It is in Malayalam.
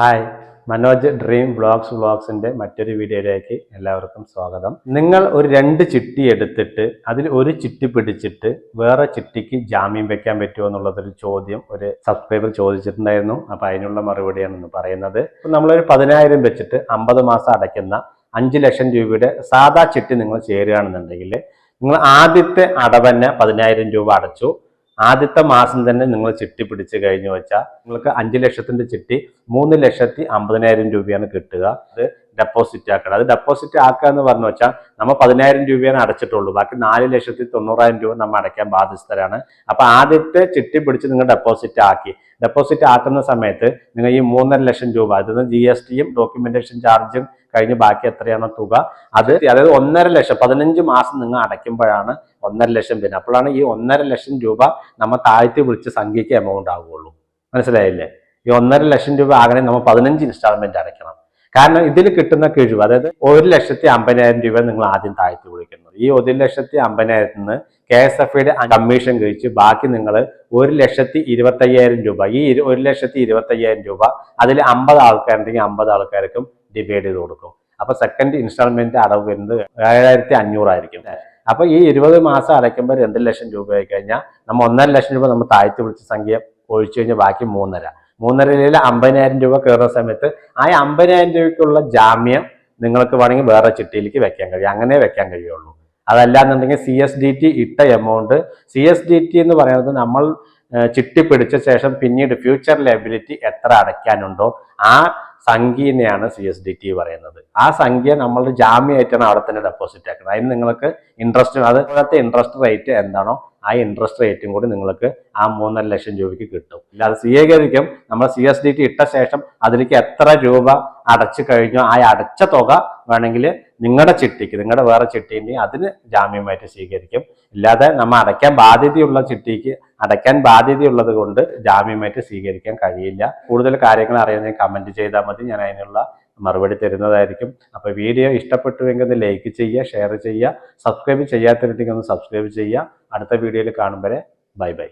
ഹായ് മനോജ് ഡ്രീം വ്ളോഗ്സ് വ്ളോഗ്സിന്റെ മറ്റൊരു വീഡിയോയിലേക്ക് എല്ലാവർക്കും സ്വാഗതം. നിങ്ങൾ ഒരു രണ്ട് ചിട്ടി എടുത്തിട്ട് അതിൽ ഒരു ചിട്ടി പിടിച്ചിട്ട് വേറെ ചിട്ടിക്ക് ജാമ്യം വെക്കാൻ പറ്റുമോ എന്നുള്ളതൊരു ചോദ്യം ഒരു സബ്സ്ക്രൈബർ ചോദിച്ചിട്ടുണ്ടായിരുന്നു. അപ്പം അതിനുള്ള മറുപടിയാണ് ഇന്ന് പറയുന്നത്. നമ്മളൊരു പതിനായിരം വെച്ചിട്ട് അമ്പത് മാസം അടയ്ക്കുന്ന അഞ്ച് ലക്ഷം രൂപയുടെ സാധാ ചിട്ടി നിങ്ങൾ ചേരുകയാണെന്നുണ്ടെങ്കിൽ നിങ്ങൾ ആദ്യത്തെ അടവന്നെ പതിനായിരം രൂപ അടച്ചു. ആദ്യത്തെ മാസം തന്നെ നിങ്ങൾ ചിട്ടി പിടിച്ചു കഴിഞ്ഞു വെച്ചാൽ നിങ്ങൾക്ക് അഞ്ച് ലക്ഷത്തിന്റെ ചിട്ടി മൂന്ന് ലക്ഷത്തി അമ്പതിനായിരം രൂപയാണ് കിട്ടുക. അത് ഡെപ്പോസിറ്റ് ആക്കണം. അത് ഡെപ്പോസിറ്റ് ആക്കുക എന്ന് പറഞ്ഞു വെച്ചാൽ നമ്മൾ പതിനായിരം രൂപയാണ് അടച്ചിട്ടുള്ളൂ. ബാക്കി നാല് ലക്ഷത്തി തൊണ്ണൂറായിരം രൂപ നമ്മൾ അടയ്ക്കാൻ ബാധ്യസ്ഥരാണ്. അപ്പൊ ആദ്യത്തെ ചിട്ടി പിടിച്ച് നിങ്ങൾ ഡെപ്പോസിറ്റ് ആക്കി. ഡെപ്പോസിറ്റ് ആക്കുന്ന സമയത്ത് നിങ്ങൾ ഈ മൂന്നര ലക്ഷം രൂപ അതിന് ജി എസ് ടിയും ഡോക്യുമെന്റേഷൻ ചാർജും കഴിഞ്ഞ് ബാക്കി എത്രയാണോ തുക അത് അതായത് ഒന്നര ലക്ഷം പതിനഞ്ച് മാസം നിങ്ങൾ അടയ്ക്കുമ്പോഴാണ് ഒന്നര ലക്ഷം പിന്നെ അപ്പോഴാണ് ഈ ഒന്നര ലക്ഷം രൂപ നമ്മൾ താഴ്ത്തി വിളിച്ച് സംഖ്യയ്ക്ക് എമൗണ്ട് ആവുകയുള്ളൂ മനസ്സിലായില്ലേ? ഈ ഒന്നര ലക്ഷം രൂപ ആകണേ നമ്മൾ പതിനഞ്ച് ഇൻസ്റ്റാൾമെന്റ് അടയ്ക്കണം. കാരണം ഇതിൽ കിട്ടുന്ന കിഴിവ് അതായത് ഒരു ലക്ഷത്തി അമ്പതിനായിരം രൂപ നിങ്ങൾ ആദ്യം താഴ്ത്തി വിളിക്കുന്നത് ഈ ഒരു ലക്ഷത്തി അമ്പതിനായിരത്തിൽ നിന്ന് കെ എസ് എഫ് ഐയുടെ കമ്മീഷൻ കഴിച്ച് ബാക്കി നിങ്ങൾ ഒരു ലക്ഷത്തി ഇരുപത്തയ്യായിരം രൂപ ഈ ഒരു ലക്ഷത്തി ഇരുപത്തയ്യായിരം രൂപ അതിൽ അമ്പത് ആൾക്കാരുണ്ടെങ്കിൽ അമ്പത് ആൾക്കാർക്കും ഡിവൈഡ് ചെയ്ത് കൊടുക്കും. അപ്പൊ സെക്കൻഡ് ഇൻസ്റ്റാൾമെന്റ് അടവ് വരുന്നത് ഏഴായിരത്തി അഞ്ഞൂറായിരിക്കും അപ്പൊ ഈ ഇരുപത് മാസം അടയ്ക്കുമ്പോൾ രണ്ട് ലക്ഷം രൂപ ആയി കഴിഞ്ഞാൽ നമ്മൾ ഒന്നര ലക്ഷം രൂപ നമ്മൾ താഴ്ത്തി വിളിച്ച സംഖ്യ ഒഴിച്ചു കഴിഞ്ഞാൽ ബാക്കി മൂന്നര. മൂന്നരയിൽ അമ്പതിനായിരം രൂപ കയറുന്ന സമയത്ത് ആ അമ്പതിനായിരം രൂപയ്ക്കുള്ള ജാമ്യം നിങ്ങൾക്ക് വേണമെങ്കിൽ വേറെ ചിട്ടിയിലേക്ക് വെക്കാൻ കഴിയും. അങ്ങനെ വെക്കാൻ കഴിയുള്ളൂ. അതല്ലാന്നുണ്ടെങ്കിൽ സി എസ് ഡി ടി ഇട്ട amount C S D T എന്ന് പറയുന്നത് നമ്മൾ ചിട്ടി പിടിച്ച ശേഷം പിന്നീട് ഫ്യൂച്ചർ ലയബിലിറ്റി എത്ര അടയ്ക്കാനുണ്ടോ ആ സംഖ്യനെയാണ് സി എസ് ഡി ടി പറയുന്നത്. ആ സംഖ്യ നമ്മൾ ജാമ്യമായിട്ടാണ് അവിടെ തന്നെ ഡെപ്പോസിറ്റ് ആക്കുന്നത്. അതിന് നിങ്ങൾക്ക് ഇൻട്രസ്റ്റ് അതുപോലത്തെ ഇൻട്രസ്റ്റ് റേറ്റ് എന്താണോ ആ ഇൻട്രസ്റ്റ് റേറ്റും കൂടി നിങ്ങൾക്ക് ആ മൂന്നര ലക്ഷം രൂപയ്ക്ക് കിട്ടും. ഇല്ലാതെ സ്വീകരിക്കും. നമ്മൾ സി എസ് ഡി ടി ഇട്ട ശേഷം അതിലേക്ക് എത്ര രൂപ അടച്ചു കഴിഞ്ഞോ ആ അടച്ച തുക വേണമെങ്കിൽ നിങ്ങളുടെ ചിട്ടിക്ക് നിങ്ങളുടെ വേറെ ചിട്ടിന്റെ അതിന് ജാമ്യമായിട്ട് സ്വീകരിക്കും. ഇല്ലാതെ നമ്മൾ അടയ്ക്കാൻ ബാധ്യതയുള്ള ചിട്ടിക്ക് അടയ്ക്കാൻ ബാധ്യതയുള്ളത് കൊണ്ട് ജാമ്യമായിട്ട് സ്വീകരിക്കാൻ കഴിയില്ല. കൂടുതൽ കാര്യങ്ങൾ അറിയുന്നതിന് കമന്റ് ചെയ്താൽ മതി. ഞാൻ അതിനുള്ള മറുപടി തരുന്നതായിരിക്കും. അപ്പോൾ വീഡിയോ ഇഷ്ടപ്പെട്ടുവെങ്കിൽ ഒന്ന് ലൈക്ക് ചെയ്യുക ഷെയർ ചെയ്യുക സബ്സ്ക്രൈബ് ചെയ്യാത്തിരുന്നെങ്കിൽ ഒന്ന് സബ്സ്ക്രൈബ് ചെയ്യുക. അടുത്ത വീഡിയോയിൽ കാണുമ്പോൾ ബൈ ബൈ